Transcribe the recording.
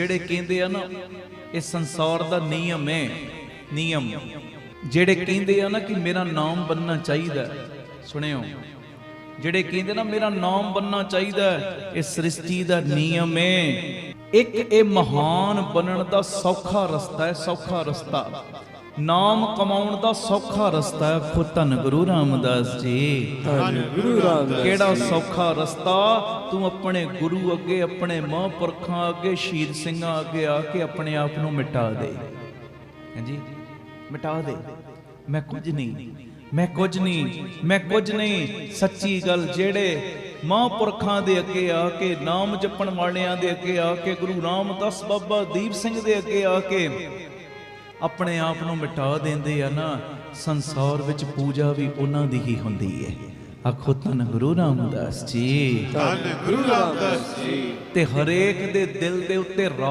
ਜਿਹੜੇ ਕਹਿੰਦੇ ਆ ਨਾ, ਇਹ ਸੰਸਾਰ ਦਾ ਨਿਯਮ ਹੈ, ਨਿਯਮ। ਜਿਹੜੇ ਕਹਿੰਦੇ ਆ ਨਾ ਕਿ ਮੇਰਾ ਨਾਮ ਬੰਨਣਾ ਚਾਹੀਦਾ ਸੁਣਿਓ। ਜਿਹੜੇ ਕਹਿੰਦੇ ਨਾ, ਮੇਰਾ ਨਾਮ ਬੰਨਣਾ ਚਾਹੀਦਾ ਇਹ ਸ੍ਰਿਸ਼ਟੀ ਦਾ ਨਿਯਮ ਹੈ। ਇੱਕ ਇਹ ਮਹਾਨ ਬਣਨ ਦਾ ਸੌਖਾ ਰਸਤਾ ਹੈ, ਸੌਖਾ ਰਸਤਾ। ਨਾਮ ਕਮਾਉਣ ਦਾ ਸੌਖਾ ਰਸਤਾ ਹੈ ਖੁਦ ਧੰਨ ਗੁਰੂ ਰਾਮਦਾਸ ਜੀ। ਧੰਨ ਗੁਰੂ ਰਾਮਦਾਸ ਕਿਹੜਾ ਸੌਖਾ ਰਸਤਾ? ਤੂੰ ਆਪਣੇ ਗੁਰੂ ਅੱਗੇ ਆਪਣੇ ਮਹਾਂਪੁਰਖਾਂ ਅੱਗੇ ਸ਼ਹੀਦ ਸਿੰਘਾਂ ਅੱਗੇ ਆ ਕੇ ਆਪਣੇ ਆਪ ਨੂੰ ਮਿਟਾ ਦੇ। ਹਾਂਜੀ ਮਿਟਾ ਦੇ। ਮੈਂ ਕੁਝ ਨਹੀਂ। ਮੈਂ ਕੁਝ ਨਹੀਂ। ਮੈਂ ਕੁਝ ਨਹੀਂ। ਸੱਚੀ ਗੱਲ ਜਿਹੜੇ ਮਹਾਂਪੁਰਖਾਂ ਦੇ ਅੱਗੇ ਆ ਕੇ ਨਾਮ ਜਪਣ ਵਾਲਿਆਂ ਦੇ ਅੱਗੇ ਆ ਕੇ ਗੁਰੂ ਰਾਮਦਾਸ ਬਾਬਾ ਦੀਪ ਸਿੰਘ ਦੇ ਅੱਗੇ ਆ ਕੇ ਆਪਣੇ ਆਪ ਨੂੰ ਮਿਟਾ ਦਿੰਦੇ ਆ ਨਾ ਸੰਸਾਰ ਵਿੱਚ ਪੂਜਾ ਵੀ ਉਹਨਾਂ ਦੀ ਹੀ ਹੁੰਦੀ ਹੈ ਆਖੋ ਧੰਨ ਗੁਰੂ ਰਾਮਦਾਸ ਜੀ। ਧੰਨ ਗੁਰੂ ਰਾਮਦਾਸ ਜੀ। ਤੇ ਹਰੇਕ ਦੇ ਦਿਲ ਦੇ ਉੱਤੇ